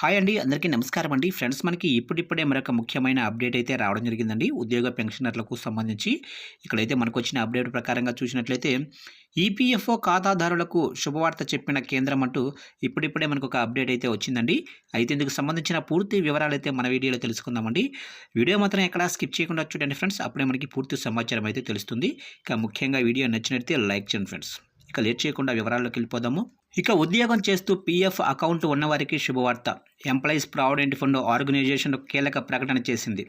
Hi అండి అందరికీ నమస్కారం అండి. ఫ్రెండ్స్ మనకి ఇప్పుడిప్పుడే మరొక ముఖ్యమైన అప్డేట్ అయితే రావడం జరిగిందండి. ఉద్యోగ పెన్షనర్లకు సంబంధించి ఇక్కడైతే మనకు వచ్చిన అప్డేట్ ప్రకారంగా చూసినట్లయితే ఈపీఎఫ్ఓ ఖాతాదారులకు శుభవార్త చెప్పిన కేంద్రం అంటూ ఇప్పుడిప్పుడే మనకు ఒక అప్డేట్ అయితే వచ్చిందండి. అయితే ఇందుకు సంబంధించిన పూర్తి వివరాలు అయితే మన వీడియోలో తెలుసుకుందామండి. వీడియో మాత్రం ఎక్కడ స్కిప్ చేయకుండా చూడండి ఫ్రెండ్స్. అప్పుడే మనకి పూర్తి సమాచారం అయితే తెలుస్తుంది. ఇక ముఖ్యంగా వీడియో నచ్చినట్లయితే లైక్ చేయండి ఫ్రెండ్స్. ఇక లేట్ చేయకుండా వివరాల్లోకి వెళ్ళిపోదాము. ఇక ఉద్యోగం చేస్తూ పీఎఫ్ అకౌంట్ ఉన్నవారికి శుభవార్త. ఎంప్లాయీస్ ప్రావిడెంట్ ఫండ్ ఆర్గనైజేషన్ కీలక ప్రకటన చేసింది.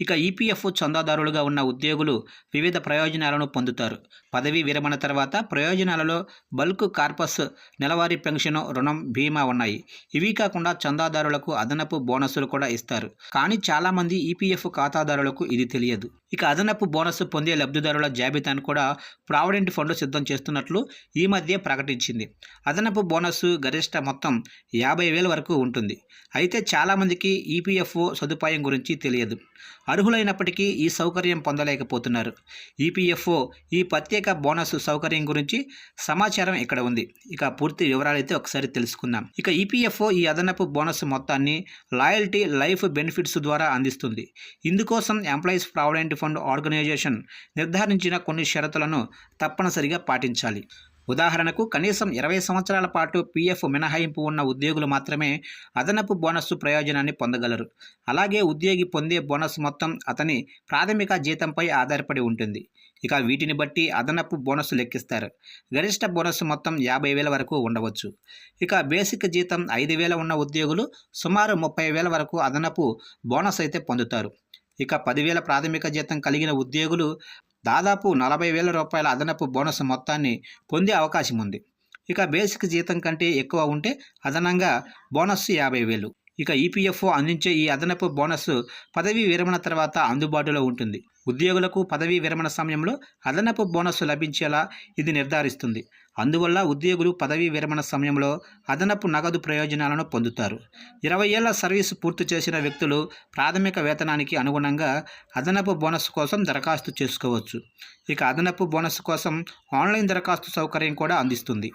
ఇక ఈపీఎఫ్ చందాదారులుగా ఉన్న ఉద్యోగులు వివిధ ప్రయోజనాలను పొందుతారు. పదవీ విరమణ తర్వాత ప్రయోజనాలలో బల్క్ కార్పస్ నెలవారీ పెన్షన్ రుణం బీమా ఉన్నాయి. ఇవి కాకుండా చందాదారులకు అదనపు బోనస్లు కూడా ఇస్తారు. కానీ చాలామంది ఈపీఎఫ్ ఖాతాదారులకు ఇది తెలియదు. ఇక అదనపు బోనస్ పొందే లబ్ధిదారుల జాబితాను కూడా ప్రావిడెంట్ ఫండ్ సిద్ధం చేస్తున్నట్లు ఈ మధ్య ప్రకటించింది. అదన అదనపు బోనస్ గరిష్ట మొత్తం యాభై వేల వరకు ఉంటుంది. అయితే చాలామందికి ఈపీఎఫ్ఓ సదుపాయం గురించి తెలియదు. అర్హులైనప్పటికీ ఈ సౌకర్యం పొందలేకపోతున్నారు. ఈపీఎఫ్ఓ ఈ ప్రత్యేక బోనస్ సౌకర్యం గురించి సమాచారం ఇక్కడ ఉంది. ఇక పూర్తి వివరాలైతే ఒకసారి తెలుసుకుందాం. ఇక ఈపీఎఫ్ఓ ఈ అదనపు బోనస్ మొత్తాన్ని లాయల్టీ లైఫ్ బెనిఫిట్స్ ద్వారా అందిస్తుంది. ఇందుకోసం ఎంప్లాయీస్ ప్రావిడెంట్ ఫండ్ ఆర్గనైజేషన్ నిర్ధారించిన కొన్ని షరతులను తప్పనిసరిగా పాటించాలి. ఉదాహరణకు కనీసం ఇరవై సంవత్సరాల పాటు పీఎఫ్ మినహాయింపు ఉన్న ఉద్యోగులు మాత్రమే అదనపు బోనస్ ప్రయోజనాన్ని పొందగలరు. అలాగే ఉద్యోగి పొందే బోనస్ మొత్తం అతని ప్రాథమిక జీతంపై ఆధారపడి ఉంటుంది. ఇక వీటిని బట్టి అదనపు బోనస్ లెక్కిస్తారు. గరిష్ట బోనస్ మొత్తం యాభై వేల వరకు ఉండవచ్చు. ఇక బేసిక్ జీతం ఐదు వేల ఉన్న ఉద్యోగులు సుమారు ముప్పై వేల వరకు అదనపు బోనస్ అయితే పొందుతారు. ఇక పదివేల ప్రాథమిక జీతం కలిగిన ఉద్యోగులు దాదాపు నలభై వేల రూపాయల అదనపు బోనస్ మొత్తాన్ని పొందే అవకాశం ఉంది ఇక బేసిక్ జీతం కంటే ఎక్కువ ఉంటే అదనంగా బోనస్ యాభై వేలు. ఇక ఈపీఎఫ్ఓ అందించే ఈ అదనపు బోనస్ పదవీ విరమణ తర్వాత అందుబాటులో ఉంటుంది. ఉద్యోగులకు పదవీ విరమణ సమయంలో అదనపు బోనస్ లభించేలా ఇది నిర్ధారిస్తుంది. అందువల్ల ఉద్యోగులు పదవీ విరమణ సమయంలో అదనపు నగదు ప్రయోజనాలను పొందుతారు. ఇరవై ఏళ్ళ సర్వీసు పూర్తి చేసిన వ్యక్తులు ప్రాథమిక వేతనానికి అనుగుణంగా అదనపు బోనస్ కోసం దరఖాస్తు చేసుకోవచ్చు. ఇక అదనపు బోనస్ కోసం ఆన్లైన్ దరఖాస్తు సౌకర్యం కూడా అందిస్తుంది.